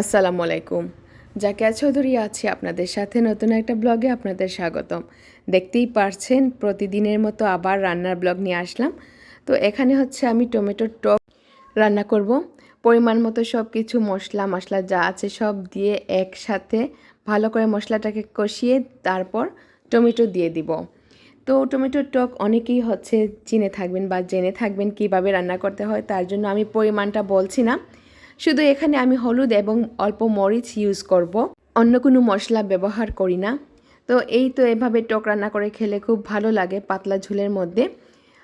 আসসালামু আলাইকুম। জাকিয়া চৌধুরী আছি আপনাদের সাথে নতুন একটা ব্লগে আপনাদের স্বাগতম। দেখতেই পারছেন, প্রতিদিনের মতো আবার রান্নার ব্লগ নিয়ে আসলাম। তো এখানে হচ্ছে আমি টমেটোর টক রান্না করব। পরিমাণ মতো সব কিছু মশলা মশলা যা আছে সব দিয়ে একসাথে ভালো করে মশলাটাকে কষিয়ে তারপর টমেটো দিয়ে দিব। তো টমেটোর টক অনেকেই হচ্ছে চিনে থাকবেন বা জেনে থাকবেন কীভাবে রান্না করতে হয়, তার জন্য আমি পরিমাণটা বলছি না। শুধু এখানে আমি হলুদ এবং অল্প মরিচ ইউজ করব। অন্য কোনো মশলা ব্যবহার করি না। তো এই তো এভাবে টক রান্না করে খেলে খুব ভালো লাগে পাতলা ঝোলের মধ্যে।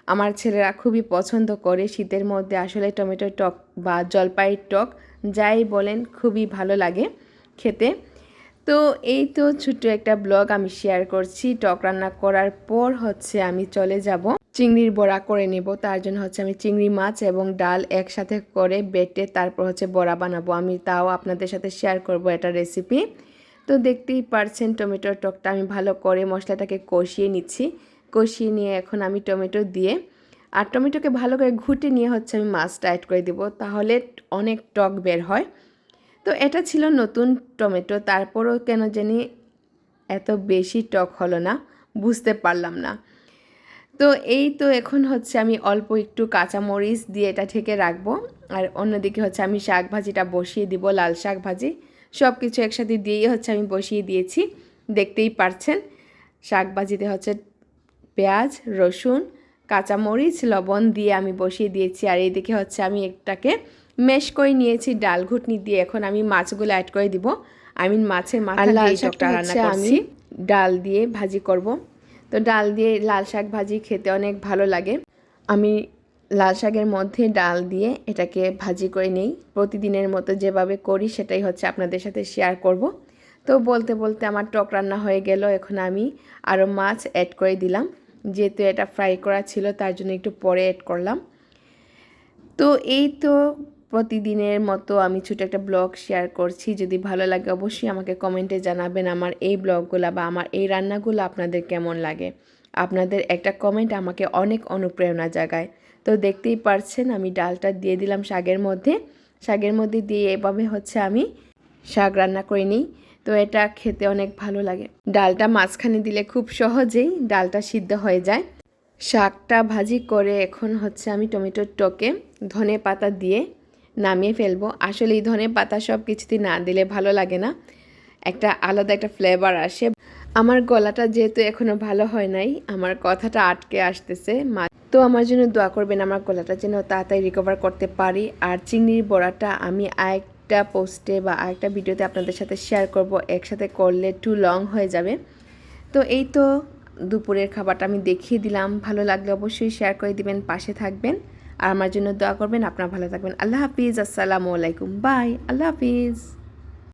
আমার ছেলেরা খুবই পছন্দ করে। শীতের মধ্যে আসলে টমেটো টক বা জলপাইয়ের টক যাই বলেন খুবই ভালো লাগে খেতে। তো এই তো ছোট্ট একটা ব্লগ আমি শেয়ার করছি। টক রান্না করার পর হচ্ছে আমি চলে যাব চিংড়ির বড়া করে নেব। তার জন্য হচ্ছে আমি চিংড়ি মাছ এবং ডাল একসাথে করে বেটে তারপর হচ্ছে বড়া বানাবো। আমি তাও আপনাদের সাথে শেয়ার করব এটা রেসিপি তো দেখতেই পারছেন টমেটোর টকটা আমি ভালো করে মশলাটাকে কষিয়ে নিচ্ছি। কষিয়ে নিয়ে এখন আমি টমেটো দিয়ে আর টমেটোকে ভালো করে ঘুটে নিয়ে হচ্ছে আমি মাছটা অ্যাড করে দেবো তাহলে অনেক টক বের হয়। তো এটা ছিল নতুন টমেটো, তারপরও কেন জানি এত বেশি টক হলো না, বুঝতে পারলাম না। তো এই তো এখন হচ্ছে আমি অল্প একটু কাঁচামরিচ দিয়ে এটা ঢেকে রাখব। আর অন্যদিকে হচ্ছে আমি শাক ভাজিটা বসিয়ে দিব লাল শাক ভাজি সব কিছু একসাথে দিয়েই হচ্ছে আমি বসিয়ে দিয়েছি। দেখতেই পারছেন শাক ভাজিতে হচ্ছে পেঁয়াজ রসুন কাঁচামরিচ লবণ দিয়ে আমি বসিয়ে দিয়েছি। আর এইদিকে হচ্ছে আমি একটাকে মেশ করে নিয়েছি ডাল ঘুটনি দিয়ে। এখন আমি মাছগুলো অ্যাড করে দিব। আমি মাছের মাথা দিয়ে টকটা রান্না করছি। ডাল দিয়ে ভাজি করব। তো ডাল দিয়ে লাল শাক ভাজি খেতে অনেক ভালো লাগে। আমি লাল শাকের মধ্যে ডাল দিয়ে এটাকে ভাজি করে নেই। প্রতিদিনের মতো যেভাবে করি সেটাই হচ্ছে আপনাদের সাথে শেয়ার করব। তো বলতে বলতে আমার টক রান্না হয়ে গেল, এখন আমি আরও মাছ অ্যাড করে দিলাম। যেহেতু এটা ফ্রাই করা ছিল, তার জন্য একটু পরে অ্যাড করলাম। তো এই তো প্রতিদিনের মতো আমি ছোটো একটা ব্লগ শেয়ার করছি। যদি ভালো লাগে অবশ্যই আমাকে কমেন্টে জানাবেন আমার এই ব্লগগুলো বা আমার এই রান্নাগুলো আপনাদের কেমন লাগে। আপনাদের একটা কমেন্ট আমাকে অনেক অনুপ্রেরণা জাগায়। তো দেখতেই পারছেন আমি ডালটা দিয়ে দিলাম শাকের মধ্যে। শাকের মধ্যে দিয়ে এভাবে হচ্ছে আমি শাক রান্না করে নিই। তো এটা খেতে অনেক ভালো লাগে। ডালটা মাঝখানে দিলে খুব সহজেই ডালটা সিদ্ধ হয়ে যায়। শাকটা ভাজি করে এখন হচ্ছে আমি টমেটোর টকে ধনে পাতা দিয়ে নামিয়ে ফেলব। আসলে এই ধনে পাতা সব কিছুতে না দিলে ভালো লাগে না। একটা আলাদা একটা ফ্লেভার আসে। আমার গলাটা যেহেতু এখনও ভালো হয় নাই, আমার কথাটা আটকে আসতেছে। মা, তো আমার জন্য দোয়া করবেন আমার গলাটা যেন তাড়াতাড়ি রিকভার করতে পারি। আর চিংড়ির বড়াটা আমি আরেকটা পোস্টে বা আরেকটা ভিডিওতে আপনাদের সাথে শেয়ার করব। একসাথে করলে টু লং হয়ে যাবে। তো এই তো দুপুরের খাবারটা আমি দেখিয়ে দিলাম। ভালো লাগলে অবশ্যই শেয়ার করে দিবেন, পাশে থাকবেন। আর আমার জন্য দোয়া করবেন, আপনারা ভালো থাকবেন। আল্লাহ হাফিজ, আসসালামু আলাইকুম। বাই, আল্লাহ হাফিজ।